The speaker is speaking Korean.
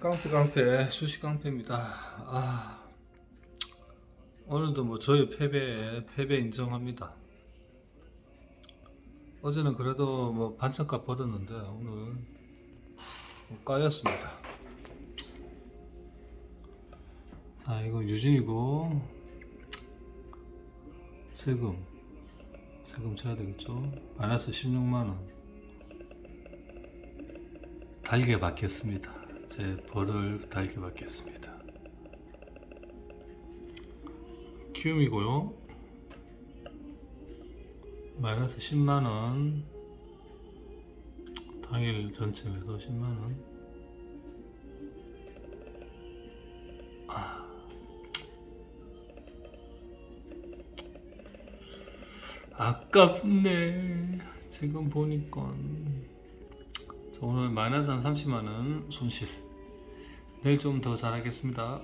깡패 깡패 수식 깡패입니다. 아 오늘도 뭐 저희 패배 패배 인정합니다. 어제는 그래도 뭐 반찬값 벌었는데 오늘 뭐 까였습니다. 아 이거 유진이고 세금 세금 쳐야 되겠죠? 마이너스 16만 원. 달게 받겠습니다. 제 벌을 달게 받겠습니다. 키움이고요. 마이너스 10만 원. 당일 전체 매도 10만 원. 아. 아깝네. 지금 보니까. 자, 오늘 마이너스 한 30만 원 손실. 내일 좀 더 잘하겠습니다.